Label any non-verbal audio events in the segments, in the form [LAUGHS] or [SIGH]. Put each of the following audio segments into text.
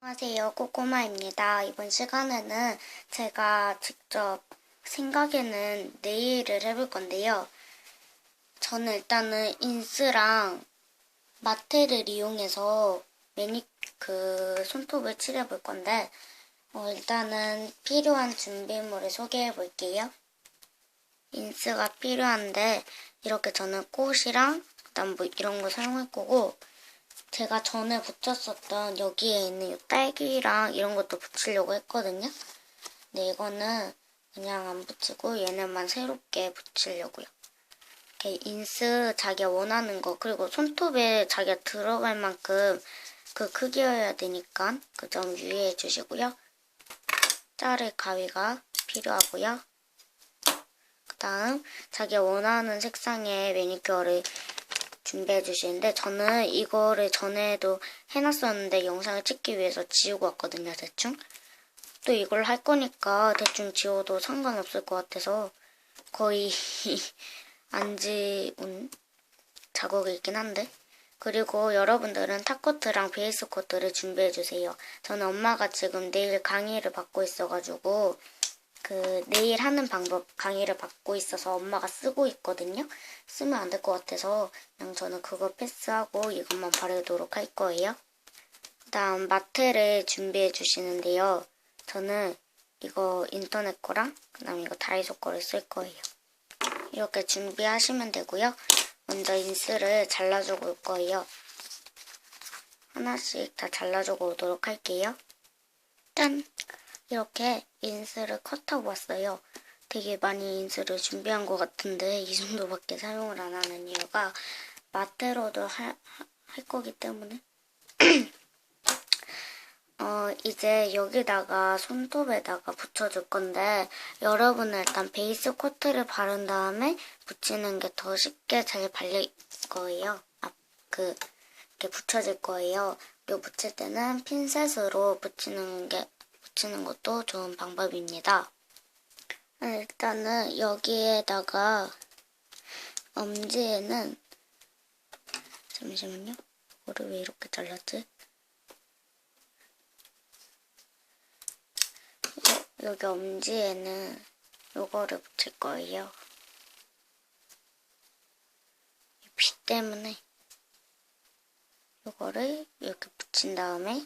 안녕하세요. 꼬꼬마입니다. 이번 시간에는 제가 직접 생각에는 네일을 해볼 건데요. 저는 일단은 인스랑 마테를 이용해서 매니 그 손톱을 칠해볼 건데 어, 일단은 필요한 준비물을 소개해 볼게요. 인스가 필요한데 이렇게 저는 꽃이랑 그다음 뭐 이런 거 사용할 거고 제가 전에 붙였었던 여기에 있는 이 딸기랑 이런 것도 붙이려고 했거든요. 근데 이거는 그냥 안 붙이고 얘네만 새롭게 붙이려고요. 이렇게 인스 자기가 원하는 거 그리고 손톱에 자기가 들어갈 만큼 그 크기여야 되니까 그 점 유의해 주시고요. 자를 가위가 필요하고요. 그 다음 자기가 원하는 색상의 매니큐어를 준비해 주시는데 저는 이거를 전에도 해놨었는데 영상을 찍기 위해서 지우고 왔거든요 대충. 또 이걸 할 거니까 대충 지워도 상관없을 것 같아서 거의 [LAUGHS] 안 지운 자국이 있긴 한데. 그리고 여러분들은 탑코트랑 베이스 코트를 준비해 주세요. 저는 엄마가 지금 내일 강의를 받고 있어가지고 그 내일 하는 방법 강의를 받고 있어서 엄마가 쓰고 있거든요. 쓰면 안 될 것 같아서 그냥 저는 그거 패스하고 이것만 바르도록 할 거예요. 그다음 마테를 준비해 주시는데요. 저는 이거 인터넷 거랑 그다음 이거 다이소 거를 쓸 거예요. 이렇게 준비하시면 되고요. 먼저 인스를 잘라주고 올 거예요. 하나씩 다 잘라주고 오도록 할게요. 짠! 이렇게 인스를 컷하고 왔어요. 되게 많이 인스를 준비한 것 같은데 이 정도밖에 사용을 안 하는 이유가 마테로도 할, 할 거기 때문에 [CLEARS THROAT] 어 이제 여기다가 손톱에다가 붙여줄 건데 여러분은 일단 베이스 코트를 바른 다음에 붙이는 게 더 쉽게 잘 발릴 거예요. 앞그 이렇게 붙여질 거예요. 그리고 붙일 때는 핀셋으로 붙이는 게 붙이는 것도 좋은 방법입니다. 일단은 여기에다가 엄지에는 잠시만요. 이거를 왜 이렇게 잘랐지? 여기 엄지에는 요거를 붙일 거예요. 비 때문에 요거를 이렇게 붙인 다음에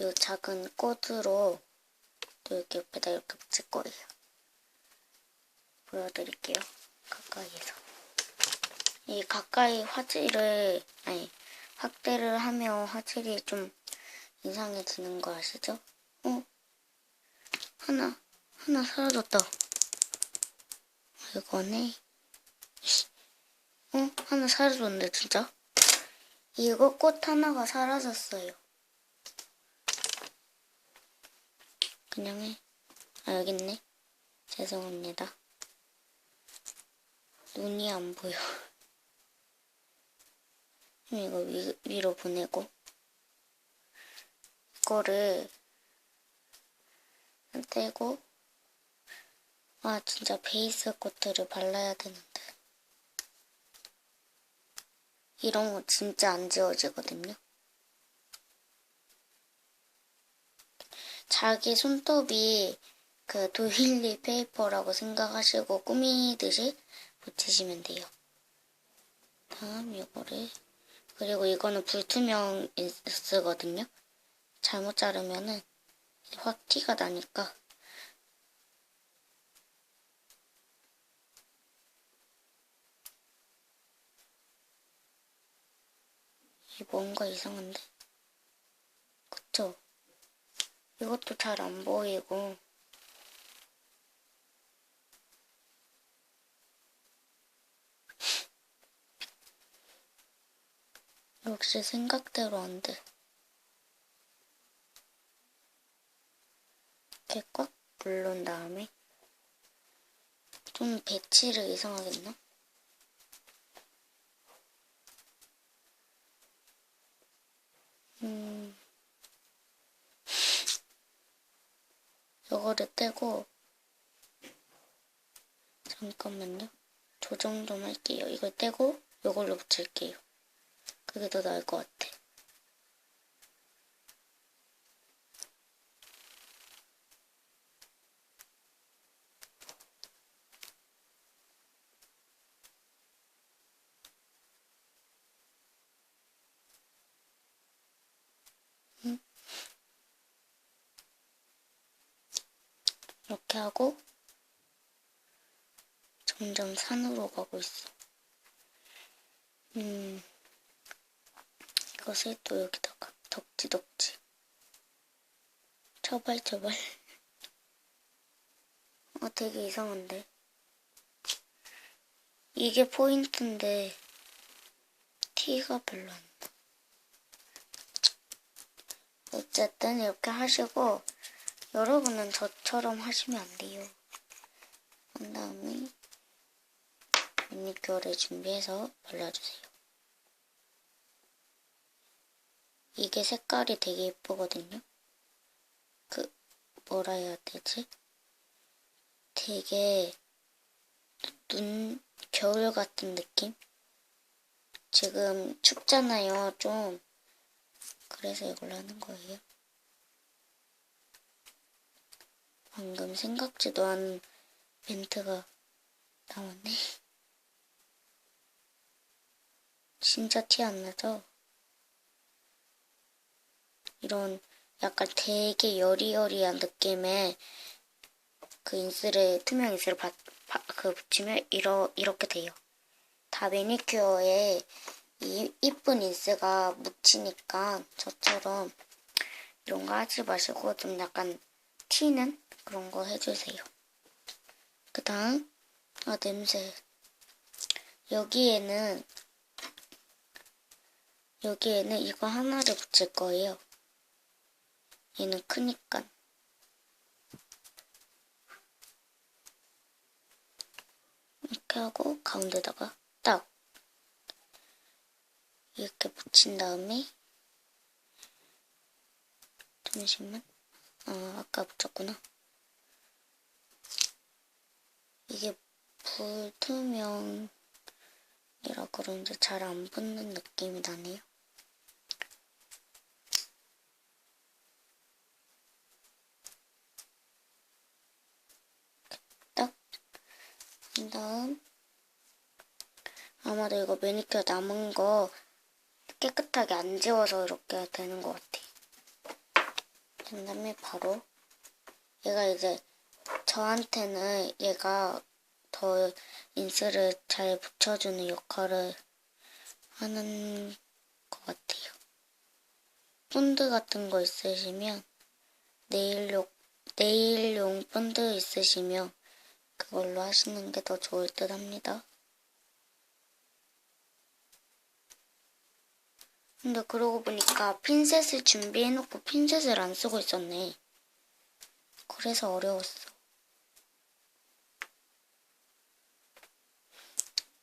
이 작은 꽃으로 또 여기 옆에다 이렇게 붙일 거예요. 보여드릴게요. 가까이에서. 이 가까이 화질을, 아니, 확대를 하면 화질이 좀 이상해지는 거 아시죠? 어? 하나, 하나 사라졌다. 이거네. 어? 하나 사라졌는데, 진짜? 이거 꽃 하나가 사라졌어요. 그냥 해. 아, 여기 있네. 죄송합니다. 눈이 안 보여. [LAUGHS] 이거 위, 위로 보내고. 이거를 떼고. 아, 진짜 베이스 코트를 발라야 되는데. 이런 거 진짜 안 지워지거든요. 자기 손톱이 그 도일리 페이퍼라고 생각하시고 꾸미듯이 붙이시면 돼요. 다음 이거를 그리고 이거는 불투명 인스거든요. 잘못 자르면은 확 티가 나니까 이 뭔가 이상한데? 그쵸? 이것도 잘 안 보이고 역시 생각대로 안 돼. 이렇게 꽉 누른 다음에 좀 배치를 이상하겠나? 붙일게요. 그게 더 나을 것 같아. 이렇게 하고 점점 산으로 가고 있어. 음, 이것을 또 여기다가 덕지 덕지. 처발 처발. [LAUGHS] 어, 되게 이상한데. 이게 포인트인데 티가 별로 안 나. 어쨌든 이렇게 하시고 여러분은 저처럼 하시면 안 돼요. 한 다음에 매니큐어를 준비해서 발라주세요. 이게 색깔이 되게 예쁘거든요. 그 뭐라 해야 되지? 되게 눈 겨울 같은 느낌? 지금 춥잖아요, 좀. 그래서 이걸 하는 거예요. 방금 생각지도 않은 멘트가 나왔네. 진짜 티 안 나죠? 이런 약간 되게 여리여리한 느낌의 그 인스를, 투명 인스를 바, 바, 그 붙이면 이러, 이렇게 돼요. 다 매니큐어에 이 이쁜 인스가 묻히니까 저처럼 이런 거 하지 마시고 좀 약간 튀는 그런 거 해주세요. 그 다음, 아, 냄새. 여기에는, 여기에는 이거 하나를 붙일 거예요. 얘는 크니까. 이렇게 하고, 가운데다가 딱 이렇게 붙인 다음에 잠시만 아 아까 붙였구나 이게 불투명이라 그런지 잘 안 붙는 느낌이 나네요 딱 한 다음 아마도 이거 매니큐어 남은 거 깨끗하게 안 지워서 이렇게 되는 것 같아. 그 다음에 바로 얘가 이제 저한테는 얘가 더 인스를 잘 붙여주는 역할을 하는 것 같아요. 본드 같은 거 있으시면 네일용, 네일용 본드 있으시면 그걸로 하시는 게 더 좋을 듯 합니다. 근데 그러고 보니까 핀셋을 준비해놓고 핀셋을 안 쓰고 있었네. 그래서 어려웠어.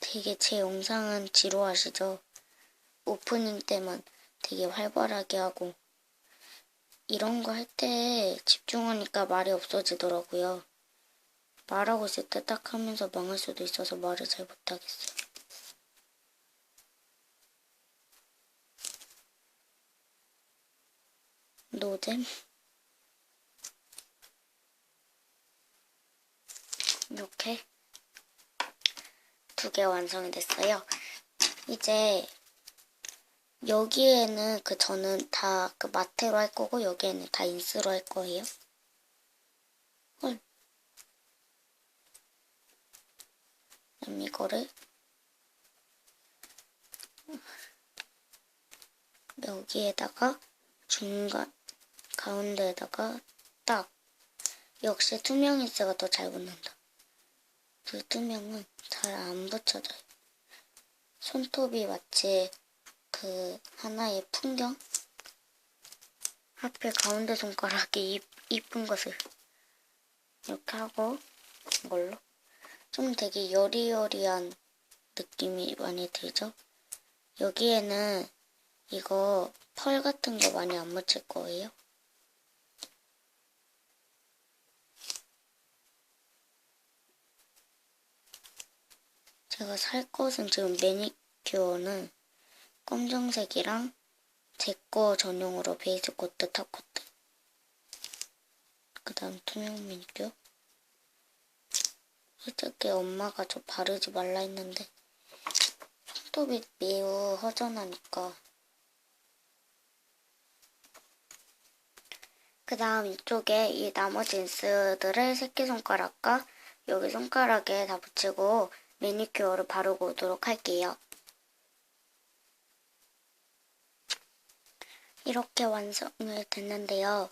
되게 제 영상은 지루하시죠? 오프닝 때만 되게 활발하게 하고 이런 거 할 때 집중하니까 말이 없어지더라고요. 말하고 있을 때 딱 하면서 망할 수도 있어서 말을 잘 못하겠어요. 노잼 이렇게 두 개 완성이 됐어요. 이제 여기에는 그 저는 다 그 마테로 할 거고 여기에는 다 인스로 할 거예요. 헐. 그럼 이거를 여기에다가 중간 가운데에다가 딱 역시 투명 인스가 더 잘 붙는다. 불투명은 잘 안 붙여져요. 손톱이 마치 그 하나의 풍경? 하필 가운데 손가락이 이쁜 것을 이렇게 하고 이걸로 좀 되게 여리여리한 느낌이 많이 들죠? 여기에는 이거 펄 같은 거 많이 안 묻힐 거예요. 제가 살 것은 지금 매니큐어는 검정색이랑 제 거 전용으로 베이스 코트, 탑 코트. 그 다음 투명 매니큐어. 솔직히 엄마가 저 바르지 말라 했는데 손톱이 매우 허전하니까 그 다음 이쪽에 이 나머지 인스들을 새끼손가락과 여기 손가락에 다 붙이고 매니큐어를 바르고 오도록 할게요. 이렇게 완성이 됐는데요.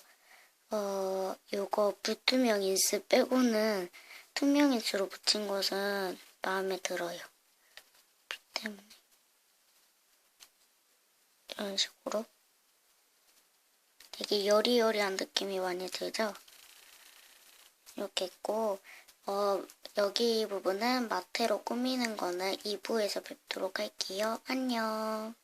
어, 요거 불투명 인스 빼고는 투명 인스로 붙인 것은 마음에 들어요. 피 때문에. 이런 식으로. 되게 여리여리한 느낌이 많이 들죠? 이렇게 있고, 어, 여기 부분은 마테로 꾸미는 거는 2부에서 뵙도록 할게요. 안녕.